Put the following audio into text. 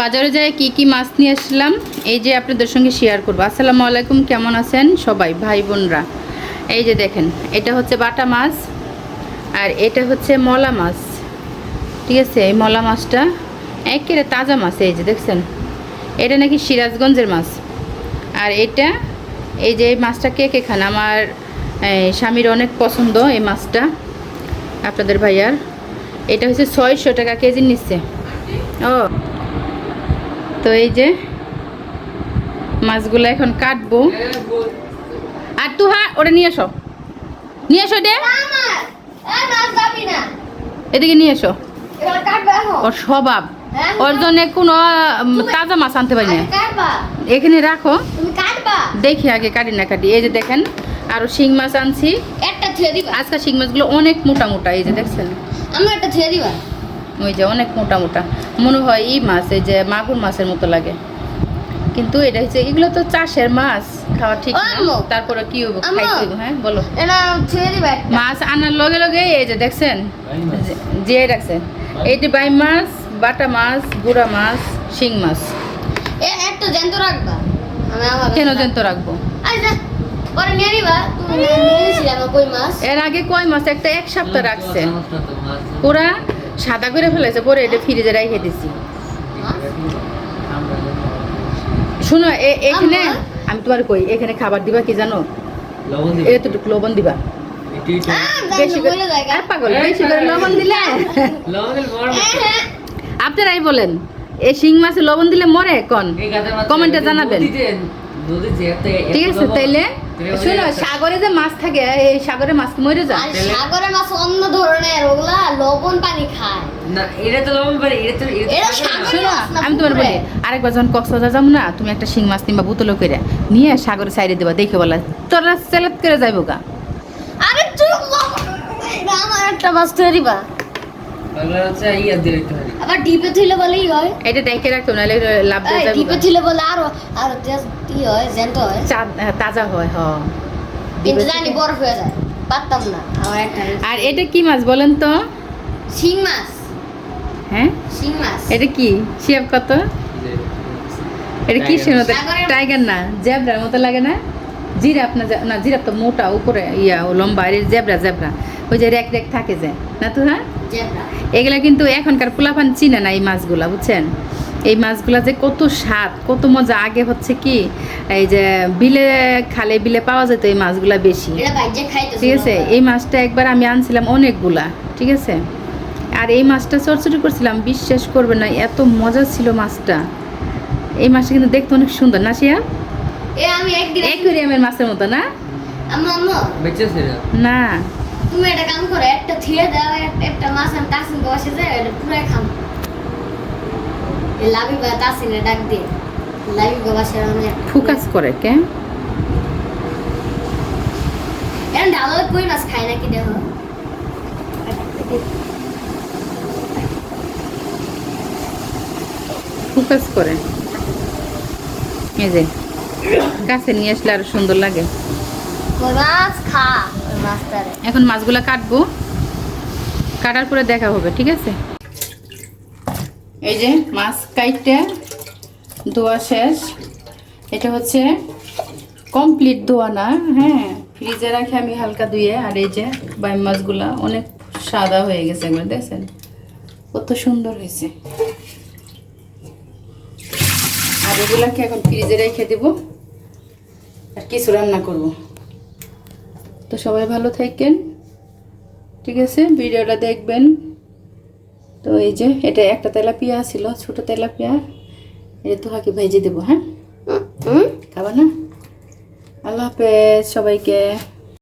বাজারে যায় কি কি মাছ নিয়ে আসলাম, এই যে আপনাদের সঙ্গে শেয়ার করব। আসসালামু আলাইকুম, কেমন আছেন? সবাই, ভাই বোনরা। এই যে দেখেন, এটা হচ্ছে বাটা মাছ আর এটা হচ্ছে মলা মাছ। ঠিক আছে, এই মলা মাছটা একেবারে তাজা মাছ, এই যে দেখছেন? এটা নাকি সিরাজগঞ্জের মাছ। আর এটা, এই যে এই মাছটা কে কে খান? আমার স্বামীর অনেক পছন্দ এই মাছটা, আপনাদের ভাইয়ার। এটা হচ্ছে ছয়শো টাকা কেজি নিচ্ছে। ও তো এই যে মাছগুলো এখন কাটবো। আর তুহা ওটা নিয়ে এসো। নিয়ে এসো আমার না এদিকে নিয়ে এসো। ওর স্বভাব। হ্যাঁ, ওর জন্য কোনো তাজা মাছ আনতে পারি না। এখানে রাখো। দেখি আগে কাটি না কাটি। এই যে দেখেন আরও শিং মাছ আনছি। একটা থুয়ে শিং মাছগুলো অনেক মোটা মোটা এই যে দেখছেন। আমি একটা থুয়ে দিবা। ওই যে অনেক মোটা মোটা। মনে হয় এই মাছ এই যে মাগুর মাছের মতো লাগে। কিন্তু এটা হচ্ছে এগুলো তো চাষের মাছ খাওয়া ঠিক না। তারপরে কি হব খাইতে হ্যাঁ বলো। মাছ আনার লগে লগে এই যে দেখছেন? যে- যে রাখছে। এইটি বাই মাছ বাটা মাছ গুড়া মাছ শিং মাছ। এ একটা জ্যান্ত রাখবা। কেন মাছ? এর আগে কয় মাছ? একটা এক সপ্তাহ রাখছে। পুরা সাদা করে ফেলেছে পরে এটা ফ্রিজে রেখে দিছি। শুনো এ- এখানে আমি তোমার কই এখানে খাবার দিবা কি জানো? লবণ এতটুকু লবণ দিবা। বেশি করে বলে জায়গা। আর পাগল বেশি করে লবণ দিলে মরে হ্যাঁ, হ্যাঁ। আপনারাই বলেন এই শিং মাছে লবণ দিলে মরে কোন? কমেন্টে জানাবেন। ঠিক আছে তাইলে শোনো সাগরে যে মাছ থাকে এই সাগরে মাছ কি মরে যায়। আর সাগরের মাছ অন্য ধরনের ওগুলা লবণ পানি খায়। না এটা তো লবণ পারে এটা তো এটা এটা তো সাগরে সাগরে না। শোনো আমি তোমার। বলি আরেকবার যখন কক্সবাজার যাব না তুমি একটা শিং মাছ নিবা বোতল করে নিয়ে সাগরে সাইডে দেবা দেখে বলা তোরা সেলেক্ট করে যাইবো গা। আরে চুপ আমার একটা মাছ হচ্ছে ইয়া পারি আবার ডিপে থইলে বলেই হয়। এটা ডেকে রাখতো নাহলে লাভ দিয়ে ডিপে। থইলে বলে আরও আরও জাস্ট ই হয় জ্যান্ত হয়। চা- হ্যাঁ, তাজা হয় হ। কিন্তু জানি বরফ হয়ে যায় পারতাম না। আমার একটা আর এটা কি মাছ বলেন তো? শিং মাছ। হ্যাঁ? শিং মাছ। এটা কি? শিয়াব কত? এটা কি. মতো। টাইগার না জেব্রার মতো লাগে না? জিরাফ না না জিরাফ তো মোটা উপরে ইয়া ও লম্বা আর জেব্রা জেব্রা। ওই যে রেক রেক থাকে যে। না তো হ্যাঁ? এগুলা কিন্তু এখনকার পোলাপান চিনে না এই মাছগুলা বুঝছেন? এই মাছগুলা যে কত স্বাদ কত মজা। আগে হচ্ছে কি এই যে বিলে খালে বিলে পাওয়া যেত এই মাছগুলা বেশি। এটা বাইজে খাইতে ঠিক আছে? এই মাছটা একবার আমি আনছিলাম অনেকগুলা ঠিক আছে? আর এই মাছটা চরচড়ি করছিলাম বিশ্বাস করবে না এত মজা ছিল মাছটা। এই মাছটা কিন্তু দেখতে অনেক সুন্দর না শিয়া? এ আমি একদিন অ্যাকুরিয়ামের মাছের মতো না? আম্মু আম্মু। বেঁচেছে না না। তুমি একটা কাম করো একটা থিয়ে দাও একটা মাছ আমি তাসিন বসে যায় এটা পুরাই খাম। এই লাভি বা তাসিনে ডাক দিয়ে। লাভি বা বাসে আমি ফোকাস করে কে? এরকম ডাল কই মাছ খায় নাকি দেখো? ফোকাস করে। এই যে কাছে নিয়ে আসলে আরও সুন্দর লাগে। মাছ খা। এখন মাছগুলা কাটবো। কাটার পরে দেখা হবে ঠিক আছে? এই যে মাছ কাইটটা ধোয়া শেষ। এটা হচ্ছে কমপ্লিট ধোয়া না হ্যাঁ? ফ্রিজে রাখে আমি হালকা ধুয়ে আর এই যে বাইম মাছগুলা অনেক সাদা হয়ে গেছে এগুলো দেখছেন? কত সুন্দর হয়েছে। আর এগুলাকে এখন ফ্রিজে রেখে দেব আর কিছু রান্না করব। তো সবাই ভালো থাকেন। ঠিক আছে ভিডিওটা দেখবেন। তো এই যে এটা একটা তেলাপিয়া ছিল ছোট তেলাপিয়া। এই তোহাকে ভেজে দেবো হ্যাঁ? হুম। খাবা না? আল্লাহ হাফেজ সবাইকে।